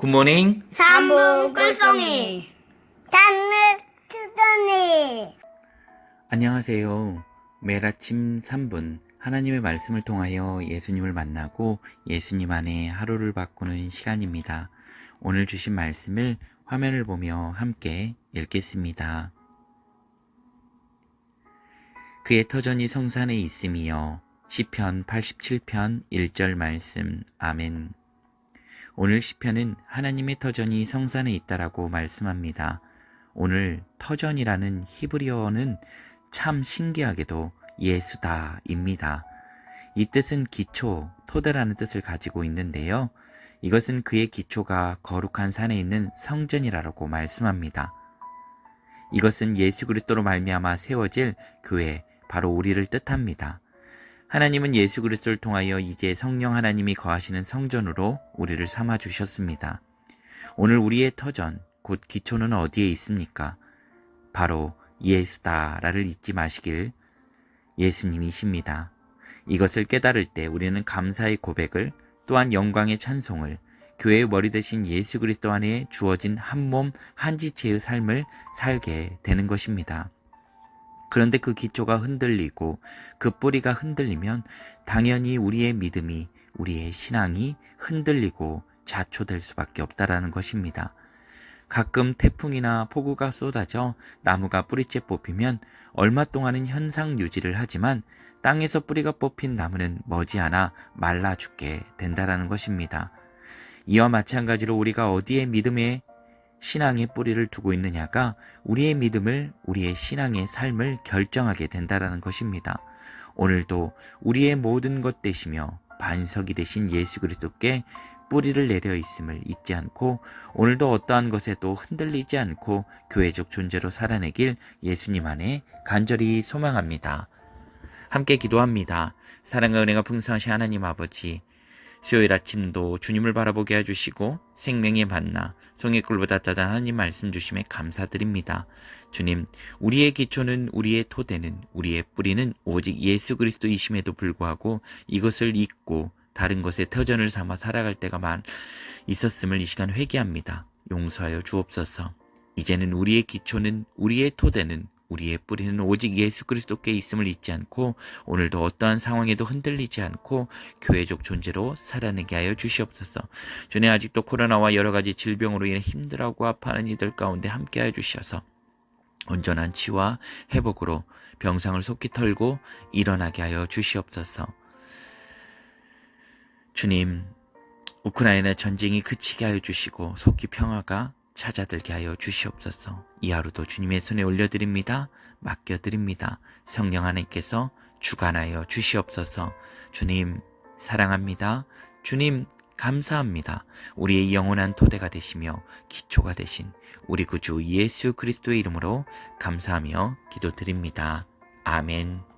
굿모닝. 삼분 꿀송이 단물 투don이 안녕하세요. 매일 아침 3분 하나님의 말씀을 통하여 예수님을 만나고 예수님 안에 하루를 바꾸는 시간입니다. 오늘 주신 말씀을 화면을 보며 함께 읽겠습니다. 그의 터전이 성산에 있음이여 시편 87편 1절 말씀 아멘. 오늘 시편은 하나님의 터전이 성산에 있다라고 말씀합니다. 오늘 터전이라는 히브리어는 참 신기하게도 예수다입니다. 이 뜻은 기초, 토대라는 뜻을 가지고 있는데요. 이것은 그의 기초가 거룩한 산에 있는 성전이라고 말씀합니다. 이것은 예수 그리스도로 말미암아 세워질 교회, 바로 우리를 뜻합니다. 하나님은 예수 그리스도를 통하여 이제 성령 하나님이 거하시는 성전으로 우리를 삼아 주셨습니다. 오늘 우리의 터전, 곧 기초는 어디에 있습니까? 바로 예수다라를 잊지 마시길 예수님이십니다. 이것을 깨달을 때 우리는 감사의 고백을 또한 영광의 찬송을 교회의 머리 대신 예수 그리스도 안에 주어진 한 몸 한 지체의 삶을 살게 되는 것입니다. 그런데 그 기초가 흔들리고 그 뿌리가 흔들리면 당연히 우리의 믿음이 우리의 신앙이 흔들리고 자초될 수밖에 없다라는 것입니다. 가끔 태풍이나 폭우가 쏟아져 나무가 뿌리째 뽑히면 얼마 동안은 현상 유지를 하지만 땅에서 뿌리가 뽑힌 나무는 머지않아 말라 죽게 된다라는 것입니다. 이와 마찬가지로 우리가 어디에 믿음의 신앙의 뿌리를 두고 있느냐가 우리의 믿음을 우리의 신앙의 삶을 결정하게 된다라는 것입니다. 오늘도 우리의 모든 것 되시며 반석이 되신 예수 그리스도께 뿌리를 내려 있음을 잊지 않고 오늘도 어떠한 것에도 흔들리지 않고 교회적 존재로 살아내길 예수님 안에 간절히 소망합니다. 함께 기도합니다. 사랑과 은혜가 풍성하신 하나님 아버지 수요일 아침도 주님을 바라보게 해주시고 생명의 만나 성의 꿀보다 따뜻한 하나님 말씀 주심에 감사드립니다. 주님, 우리의 기초는 우리의 토대는 우리의 뿌리는 오직 예수 그리스도이심에도 불구하고 이것을 잊고 다른 것에 터전을 삼아 살아갈 때가 많 있었음을 이 시간 회개합니다. 용서하여 주옵소서. 이제는 우리의 기초는 우리의 토대는 우리의 뿌리는 오직 예수 그리스도께 있음을 잊지 않고 오늘도 어떠한 상황에도 흔들리지 않고 교회적 존재로 살아내게 하여 주시옵소서. 주님 아직도 코로나와 여러 가지 질병으로 인해 힘들어하고 아파하는 이들 가운데 함께 하여 주셔서 온전한 치와 회복으로 병상을 속히 털고 일어나게 하여 주시옵소서. 주님, 우크라이나 전쟁이 그치게 하여 주시고 속히 평화가 찾아들게 하여 주시옵소서. 이 하루도 주님의 손에 올려드립니다. 맡겨드립니다. 성령 하나님께서 주관하여 주시옵소서. 주님, 사랑합니다. 주님, 감사합니다. 우리의 영원한 토대가 되시며 기초가 되신 우리 구주 예수 그리스도의 이름으로 감사하며 기도드립니다. 아멘.